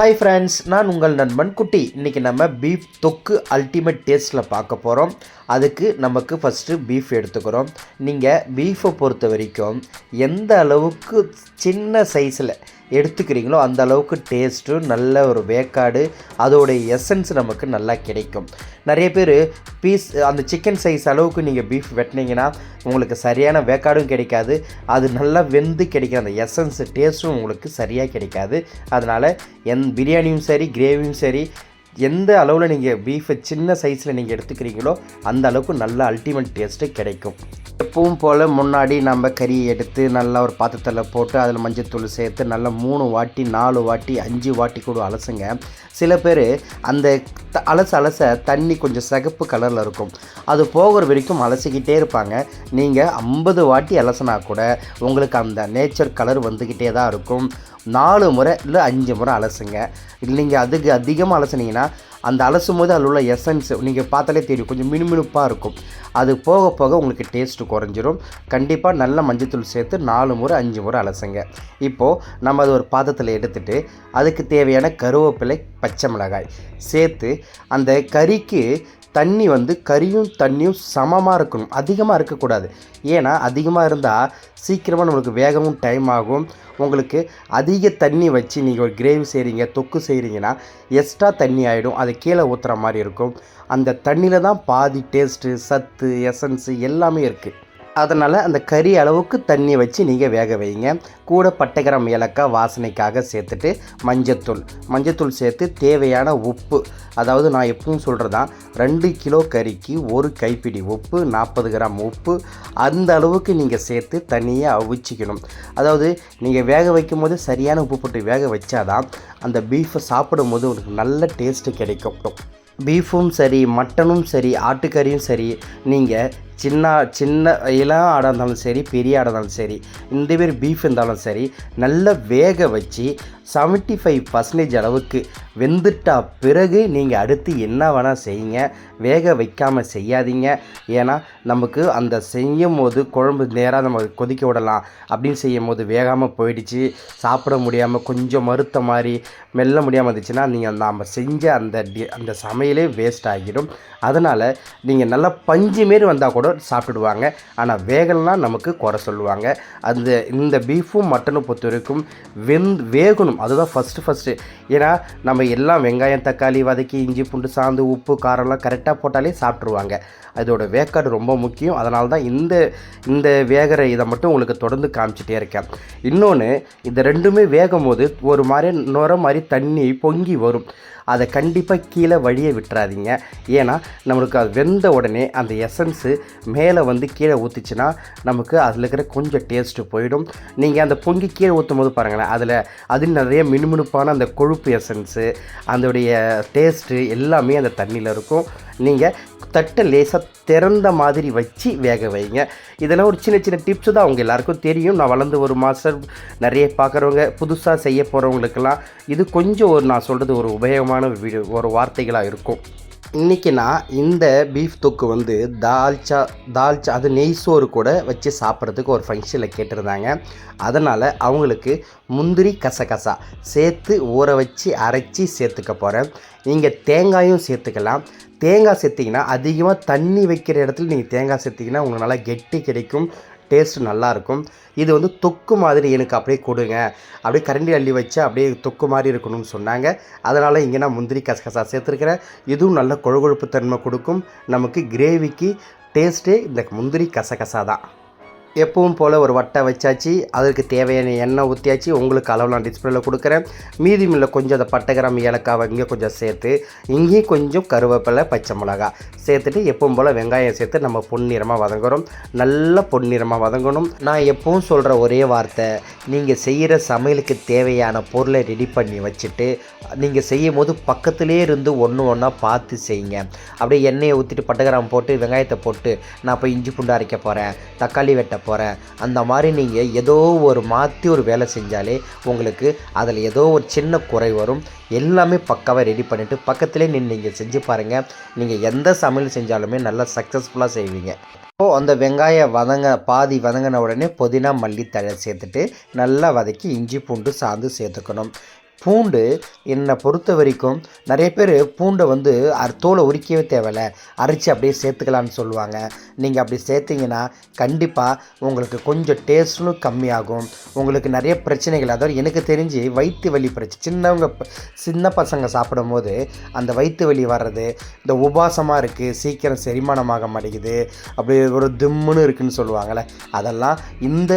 Hi friends நான் உங்கள் நண்பன் குட்டி. இன்றைக்கி நம்ம பீஃப் தொக்கு அல்டிமேட் டேஸ்ட்டில் பார்க்க போகிறோம் அதுக்கு நமக்கு ஃபஸ்ட்டு பீஃப் எடுத்துக்கிறோம். நீங்கள் பீஃபை பொறுத்த வரைக்கும் எந்த அளவுக்கு சின்ன சைஸில் எடுத்துக்கிறீங்களோ அந்த அளவுக்கு டேஸ்ட்டு நல்ல ஒரு வேக்காடு அதோடைய எசன்ஸ் நமக்கு நல்லா கிடைக்கும். நிறைய பேர் பீஸ் அந்த சிக்கன் சைஸ் அளவுக்கு நீங்கள் பீஃப் வெட்டினீங்கன்னா உங்களுக்கு சரியான வேக்காடும் கிடைக்காது. அது நல்லா வெந்து கிடைக்கிற அந்த எசன்ஸ் டேஸ்ட்டும் உங்களுக்கு சரியாக கிடைக்காது. அதனால் என் பிரியாணியும் சரி கிரேவியும் சரி எந்த அளவில் நீங்கள் பீஃபை சின்ன சைஸில் நீங்கள் எடுத்துக்கிறீங்களோ அந்த அளவுக்கு நல்ல அல்டிமேட் டேஸ்ட்டு கிடைக்கும். எப்பவும் போல் முன்னாடி நம்ம கறியை எடுத்து நல்லா ஒரு பாத்திரத்தில் போட்டு அதில் மஞ்சத்தூள் சேர்த்து நல்லா மூணு வாட்டி நாலு வாட்டி அஞ்சு வாட்டி கூட அலசுங்க. சில பேர் அந்த த- அலச அலச தண்ணி கொஞ்சம் சிகப்பு கலரில் இருக்கும். அது போகிற வரைக்கும் அலசிக்கிட்டே இருப்பாங்க. நீங்கள் ஐம்பது வாட்டி அலசினா கூட உங்களுக்கு அந்த நேச்சர் கலர் வந்துக்கிட்டே தான் இருக்கும். நாலு முறை இல்லை அஞ்சு முறை அலசுங்க. இல்லைங்க அதுக்கு அதிகமாக அலசுனீங்கன்னா அந்த அலசும் போது அதில் உள்ள எசன்ஸ் நீங்கள் பார்த்தாலே தெரியும். கொஞ்சம் மினுமினுப்பாக இருக்கும். அது போக போக உங்களுக்கு டேஸ்ட்டு குறைஞ்சிரும். கண்டிப்பாக நல்ல மஞ்சத்தூள் சேர்த்து நாலு முறை அஞ்சு முறை அலசுங்க. இப்போது நம்ம அது ஒரு பாத்திரத்தில் எடுத்துட்டு அதுக்கு தேவையான கருவேப்பிலை பச்சை மிளகாய் சேர்த்து அந்த கறிக்கு தண்ணி வந்து கறியும் தண்ணியும் சமமாக இருக்கணும். அதிகமாக இருக்கக்கூடாது. ஏன்னா அதிகமாக இருந்தால் சீக்கிரமாக நம்மளுக்கு வேகவும் டைம் ஆகும். உங்களுக்கு அதிக தண்ணி வச்சு நீங்கள் ஒரு கிரேவி செய்கிறீங்க தொக்கு செய்கிறீங்கன்னா எக்ஸ்ட்ரா தண்ணி ஆகிடும் அது கீழே ஊற்றுற மாதிரி இருக்கும். அந்த தண்ணியில் தான் பாதி டேஸ்ட்டு சத்து எசன்ஸு எல்லாமே இருக்குது அதனால் அந்த கறி அளவுக்கு தண்ணி வச்சு நீங்கள் வேக வைங்க. கூட பட்டைக்கிரம் ஏலக்காய் வாசனைக்காக சேர்த்துட்டு மஞ்சத்தூள். மஞ்சத்தூள் சேர்த்து தேவையான உப்பு அதாவது நான் எப்பவும் சொல்கிறதான் ரெண்டு கிலோ கறிக்கு ஒரு கைப்பிடி உப்பு நாற்பது கிராம் உப்பு அந்த அளவுக்கு நீங்கள் சேர்த்து தனியாக அவிச்சிக்கணும். அதாவது நீங்கள் வேக வைக்கும் போது சரியான உப்பு போட்டு வேக வச்சாதான் அந்த பீஃபை சாப்பிடும் போது உங்களுக்கு நல்ல டேஸ்ட்டு கிடைக்கும். பீஃபும் சரி மட்டனும் சரி ஆட்டுக்கறியும் சரி நீங்கள் சின்ன சின்ன இளம் ஆடாக இருந்தாலும் சரி பெரிய ஆடாக இருந்தாலும் சரி இந்த பேர் பீஃப் இருந்தாலும் சரி நல்லா வேக வச்சு செவன்ட்டி ஃபைவ் பர்சன்டேஜ் அளவுக்கு வெந்துட்டா பிறகு நீங்கள் அடுத்து என்ன வேணால் செய்யுங்க. வேக வைக்காமல் செய்யாதீங்க. ஏன்னா நமக்கு அந்த செய்யும் போது குழம்பு நேராக நம்ம கொதிக்க விடலாம். அப்படின்னு செய்யும் போது வேகாமல் போயிடுச்சு. சாப்பிட முடியாமல் கொஞ்சம் மறுத்த மாதிரி மெல்ல முடியாமல் இருந்துச்சுன்னா நீங்கள் நாம் செஞ்ச அந்த டி- அந்த சமையலே வேஸ்ட் ஆகிடும். அதனால் நீங்கள் நல்லா பஞ்சு மாரி வந்தால் கூட சாப்பிடுவாங்க. ஆனால் வேகலாம் நமக்கு குறை சொல்லுவாங்க. அந்த இந்த பீஃபும் மட்டனும் பொறுத்த வரைக்கும் வெந் வேகணும். அதுதான் ஃபஸ்ட்டு ஃபஸ்ட்டு ஏன்னா நம்ம எல்லாம் வெங்காயம் தக்காளி வதக்கி இஞ்சி பூண்டு சாந்து உப்பு காரம்லாம் கரெக்டாக போட்டாலே சாப்பிட்ருவாங்க அதோட வேக்காடு ரொம்ப முக்கியம். அதனால தான் இந்த இந்த வேகிற இதை மட்டும் உங்களுக்கு தொடர்ந்து காமிச்சிட்டே இருக்கேன். இன்னொன்று இந்த ரெண்டுமே வேகும் போது ஒரு மாதிரி நுர மாதிரி தண்ணி பொங்கி வரும். அதை கண்டிப்பாக கீழே வழியை விட்டுறாதீங்க. ஏன்னா நம்மளுக்கு அது வெந்த உடனே அந்த எசன்ஸு மேலே வந்து கீழே ஊற்றுச்சுன்னா நமக்கு அதில் இருக்கிற கொஞ்சம் டேஸ்ட்டு போயிடும். நீங்கள் அந்த பொங்கி கீழே ஊற்றும் போது பாருங்களேன் அதில் அதில் நிறைய மினுமினுப்பான அந்த கொழுப்பு எசன்ஸு அதோடைய டேஸ்ட்டு எல்லாமே அந்த தண்ணியில் இருக்கும். நீங்கள் தட்டை லேசாக திறந்த மாதிரி வச்சு வேக வைங்க. இதெல்லாம் ஒரு சின்ன சின்ன டிப்ஸு தான் அவங்க எல்லாருக்கும் தெரியும். நான் வளர்ந்து ஒரு மாதம் நிறைய பார்க்குறவங்க புதுசாக செய்ய போகிறவங்களுக்கெல்லாம் இது கொஞ்சம் ஒரு நான் சொல்கிறது ஒரு உபயோகமான வீடியோ ஒரு வார்த்தைகளாக இருக்கும். இன்றைக்கி நான் இந்த பீஃப் தொக்கு வந்து தால்ச்சா தால்ச்சா அது நெய் சோறு கூட வச்சு சாப்பிட்றதுக்கு ஒரு ஃபங்க்ஷனில் கேட்டிருந்தாங்க. அதனால் அவங்களுக்கு முந்திரி கசகசா சேர்த்து ஊற வச்சு அரைச்சி சேர்த்துக்க போகிறேன் நீங்கள் தேங்காயும் சேர்த்துக்கலாம். தேங்காய் சேர்த்திங்கன்னா அதிகமாக தண்ணி வைக்கிற இடத்துல நீங்கள் தேங்காய் சேர்த்திங்கன்னா உங்களுக்கு நல்லா கெட்டி கிடைக்கும். டேஸ்ட்டு நல்லாயிருக்கும். இது வந்து தொக்கு மாதிரி எனக்கு அப்படியே கொடுங்க. அப்படியே கரண்டி அள்ளி வச்சு அப்படியே தொக்கு மாதிரி இருக்கணும்னு சொன்னாங்க. அதனால் இங்கே நான் முந்திரி கசகசா சேர்த்துருக்கிறேன். இதுவும் நல்ல கொழுகொழுப்பு தன்மை கொடுக்கும். நமக்கு கிரேவிக்கு டேஸ்ட்டே இந்த முந்திரி கசகசா தான். எப்பவும் போல் ஒரு வட்டை வச்சாச்சு. அதற்கு தேவையான எண்ணெய் ஊற்றியாச்சு உங்களுக்கு அளவு நான் கொடுக்குறேன். மீதி மில்ல கொஞ்சம் அந்த பட்டை கிராம் ஏலக்காவை இங்கே கொஞ்சம் சேர்த்து இங்கேயும் கொஞ்சம் கருவேப்பிலை பச்சை மிளகா சேர்த்துட்டு எப்பவும் போல் வெங்காயம் சேர்த்து நம்ம பொன்னிறமாக வதங்குறோம். நல்ல பொன்னிறமாக வதங்கணும். நான் எப்பவும் சொல்கிற ஒரே வார்த்தை நீங்கள் செய்கிற சமையலுக்கு தேவையான பொருளை ரெடி பண்ணி வச்சுட்டு நீங்கள் செய்யும் போது பக்கத்துலேயே இருந்து ஒன்று ஒன்றா பார்த்து செய்யுங்க. அப்படியே எண்ணெயை ஊற்றிட்டு பட்டகிராம் போட்டு வெங்காயத்தை போட்டு நான் இப்போ இஞ்சி பூண்டு அரைக்க போகிறேன் தக்காளி வெட்ட போகிறேன் அந்த மாதிரி நீங்கள் ஏதோ ஒரு மாற்றி ஒரு வேலை செஞ்சாலே உங்களுக்கு அதில் ஏதோ ஒரு சின்ன குறை வரும். எல்லாமே பக்காவாக ரெடி பண்ணிவிட்டு பக்கத்துலேயே நின்று நீங்கள் செஞ்சு பாருங்கள் நீங்கள் எந்த சமையல் செஞ்சாலுமே நல்லா சக்ஸஸ்ஃபுல்லாக செய்வீங்க. இப்போது அந்த வெங்காயம் வதங்க பாதி வதங்கின உடனே புதினா மல்லித்தழை சேர்த்துட்டு நல்லா வதக்கி இஞ்சி பூண்டு சாந்து சேர்த்துக்கணும். பூண்டு என்னை பொறுத்த வரைக்கும் நிறைய பேர் பூண்டை வந்து தோலை உரிக்கவே தேவையில்ல. அரைச்சி அப்படியே சேர்த்துக்கலான்னு சொல்லுவாங்க. நீங்கள் அப்படி சேர்த்தீங்கன்னா கண்டிப்பாக உங்களுக்கு கொஞ்சம் டேஸ்ட்டும் கம்மியாகும். உங்களுக்கு நிறைய பிரச்சனைகள் அதாவது எனக்கு தெரிஞ்சு வயிற்று வலி பிரச்சனை சின்னவங்க சின்ன பசங்க சாப்பிடும்போது அந்த வயிற்று வலி வர்றது இந்த உபாசமாக இருக்குது சீக்கிரம் செரிமானமாக மாட்டேங்குது அப்படி ஒரு திம்முன்னு இருக்குதுன்னு சொல்லுவாங்கள்ல அதெல்லாம் இந்த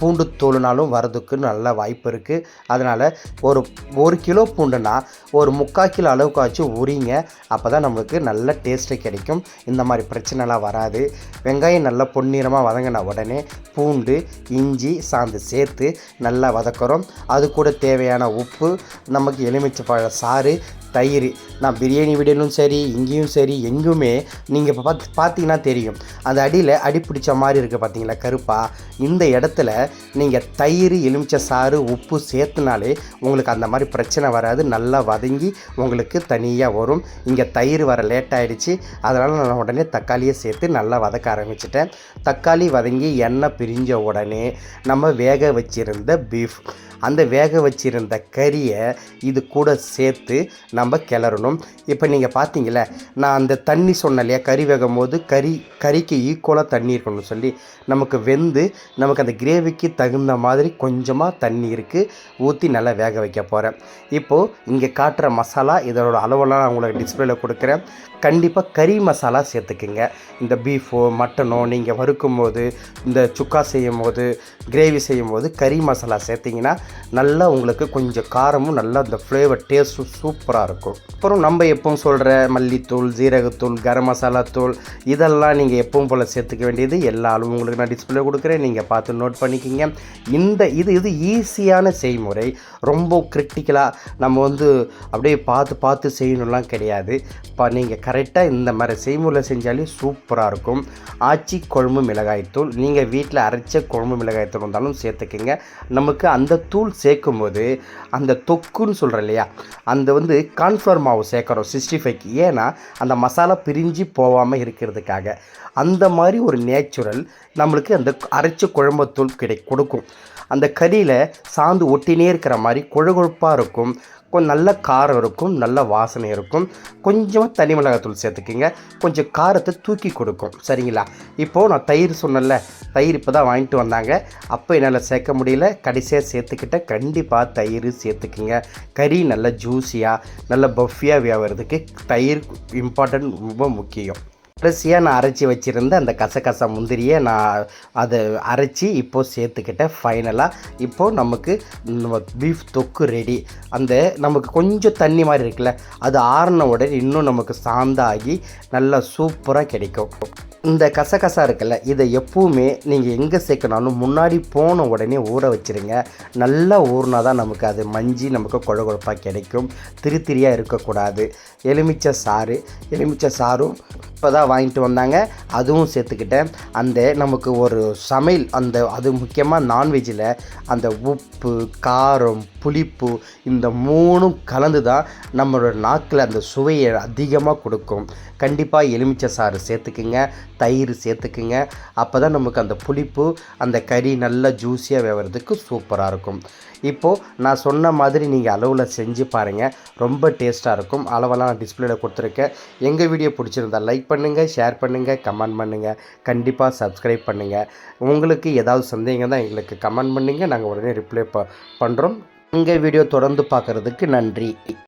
பூண்டு தோலுனாலும் வர்றதுக்கு நல்ல வாய்ப்பு இருக்குது அதனால் ஒரு ஒரு கிலோ பூண்டுனா ஒரு முக்கால் கிலோ அளவுக்காச்சும் உரிங்க அப்போ தான் நம்மளுக்கு நல்ல டேஸ்ட்டு கிடைக்கும். இந்த மாதிரி பிரச்சனைலாம் வராது. வெங்காயம் நல்லா பொன்னிறமாக வதங்கின உடனே பூண்டு இஞ்சி சாந்து சேர்த்து நல்லா வதக்குறோம். அது கூட தேவையான உப்பு நமக்கு எலுமிச்சை பழ சாறு தயிர் நான் பிரியாணி வீடியோலும் சரி இங்கேயும் சரி எங்குமே நீங்கள் இப்போ பார்த்து பார்த்தீங்கன்னா தெரியும். அந்த அடியில் அடி பிடிச்ச மாதிரி இருக்குது பார்த்தீங்களா கருப்பாக இந்த இடத்துல நீங்கள் தயிர் எலுமிச்சை சாறு உப்பு சேர்த்துனாலே உங்களுக்கு அந்த மாதிரி பிரச்சனை வராது. நல்லா வதங்கி உங்களுக்கு தனியாக வரும். இங்கே தயிர் வர லேட் ஆகிடுச்சு அதனால் நான் உடனே தக்காளியை சேர்த்து நல்லா வதக்க ஆரம்பிச்சிட்டேன். தக்காளி வதங்கி எண்ணெய் பிரிஞ்ச உடனே நம்ம வேக வச்சிருந்த பீஃப் அந்த வேக வச்சிருந்த கறியை இது கூட சேர்த்து நம்ம கிளறணும். இப்போ நீங்கள் பார்த்தீங்களே நான் அந்த தண்ணி சொன்னேன் இல்லையா கறி வேகும் போது கறி கறிக்கு ஈக்குவலாக தண்ணி இருக்கணும்னு சொல்லி. நமக்கு வெந்து நமக்கு அந்த கிரேவிக்கு தகுந்த மாதிரி கொஞ்சமாக தண்ணி இருக்குது ஊற்றி நல்லா வேக வைக்க போகிறேன் இப்போது இங்கே காட்டுற மசாலா இதோட அளவெல்லாம் நான் உங்களுக்கு டிஸ்பிளேல கொடுக்குறேன். கண்டிப்பாக கறி மசாலா சேர்த்துக்குங்க. இந்த பீஃபோ மட்டனோ நீங்கள் வறுக்கும் போது இந்த சுக்கா செய்யும் போது கிரேவி செய்யும் போது கறி மசாலா சேர்த்திங்கன்னா நல்லா உங்களுக்கு கொஞ்சம் காரமும் நல்லா அந்த ஃப்ளேவர் டேஸ்ட்டும் சூப்பராக இருக்கும் அப்புறம் நம்ம எப்பவும் சொல்கிற மல்லித்தூள் ஜீரகத்தூள் கரம் மசாலா தூள் இதெல்லாம் நீங்கள் எப்பவும் போல் சேர்த்துக்க வேண்டியது எல்லா அளவும் உங்களுக்கு நான் டிஸ்பிளே கொடுக்குறேன். நீங்கள் பார்த்து நோட் பண்ணிக்கிங்க. இந்த இது இது ஈஸியான செய்முறை. ரொம்ப கிரிட்டிக்கலாக நம்ம வந்து அப்படியே பார்த்து பார்த்து செய்யணும்லாம் கிடையாது. இப்போ நீங்கள் கரெக்டாக இந்த மாதிரி செய்முறை செஞ்சாலே சூப்பராக இருக்கும். ஆச்சி குழம்பு மிளகாய்த்தூள் நீங்கள் வீட்டில் அரைச்ச குழம்பு மிளகாய்த்தூள் இருந்தாலும் சேர்த்துக்கோங்க. நமக்கு அந்த தூள் சேர்க்கும்போது அந்த தொக்குன்னு சொல்கிறேன் இல்லையா? அந்த வந்து கான்ஃப்ளவர் மாவு சேர்க்குறோம் சிக்ஸ்டி ஃபைவ்க்கு ஏன்னா அந்த மசாலா பிரிஞ்சு போகாமல் இருக்கிறதுக்காக. அந்த மாதிரி ஒரு நேச்சுரல் நம்மளுக்கு அந்த அரைச்ச குழம்புத்தூள் கிடை கொடுக்கும். அந்த கறியில் சாந்து ஒட்டினே இருக்கிற மாதிரி கொழுகொழுப்பாக இருக்கும். கொஞ்சம் நல்ல காரம் இருக்கும் நல்ல வாசனை இருக்கும். கொஞ்சமாக தனி மிளகாத்தூள் சேர்த்துக்கிங்க. கொஞ்சம் காரத்தை தூக்கி கொடுக்கும். சரிங்களா? இப்போது நான் தயிர் சொன்னேன்ல தயிர் இப்போ தான் வாங்கிட்டு வந்தாங்க. அப்போ என்னால் சேர்க்க முடியல. கடைசியாக சேர்த்துக்கிட்ட கண்டிப்பாக தயிர் சேர்த்துக்குங்க. கறி நல்ல ஜூஸியாக நல்ல பஃபியாக வேகிறதுக்கு தயிர் இம்பார்ட்டன்ட் ரொம்ப முக்கியம். கடைசியாக நான் அரைச்சி வச்சுருந்த அந்த கசகசா முந்திரியை நான் அதை அரைச்சி இப்போது சேர்த்துக்கிட்டேன் ஃபைனலாக இப்போது நமக்கு நம்ம பீஃப் தொக்கு ரெடி அந்த நமக்கு கொஞ்சம் தண்ணி மாதிரி இருக்குல்ல அது ஆறின உடனே இன்னும் நமக்கு சாந்தாகி நல்லா சூப்பராக கிடைக்கும். இந்த கசகசா இருக்குல்ல இதை எப்போவுமே நீங்கள் எங்கே சேர்க்கணாலும் முன்னாடி போன உடனே ஊற வச்சிருங்க. நல்லா ஊறினா தான் நமக்கு அது மஞ்சி நமக்கு குழ குழப்பாக கிடைக்கும். திரி திரியாக இருக்கக்கூடாது. எலுமிச்சை சாறு எலுமிச்சை சாறும் இப்போ தான் வாங்கிட்டு வந்தாங்க. அதுவும் சேர்த்துக்கிட்டேன். அந்த நமக்கு ஒரு சமையல் அந்த அது முக்கியமாக நான்வெஜ்ஜில் அந்த உப்பு காரம் புளிப்பு இந்த மூணும் கலந்து தான் நம்மளோட நாக்கில் அந்த சுவையை அதிகமாக கொடுக்கும். கண்டிப்பாக எலுமிச்சை சாறு சேர்த்துக்குங்க தயிர் சேர்த்துக்குங்க. அப்போ தான் நமக்கு அந்த புளிப்பு அந்த கறி நல்லா ஜூஸியாக வேகிறதுக்கு சூப்பராக இருக்கும். இப்போது நான் சொன்ன மாதிரி நீங்கள் அளவில் செஞ்சு பாருங்கள் ரொம்ப டேஸ்ட்டாக இருக்கும். அளவெல்லாம் நான் டிஸ்பிளேல கொடுத்துருக்கேன். எங்கள் வீடியோ பிடிச்சிருந்தா லைக் பண்ணுங்கள் ஷேர் பண்ணுங்கள் கமெண்ட் பண்ணுங்கள் கண்டிப்பாக சப்ஸ்கிரைப் பண்ணுங்கள் உங்களுக்கு ஏதாவது சந்தேகம் தான் எங்களுக்கு கமெண்ட் பண்ணுங்கள் நாங்கள் உடனே ரிப்ளை ப பண்ணுறோம் எங்கள் வீடியோ தொடர்ந்து பார்க்குறதுக்கு நன்றி.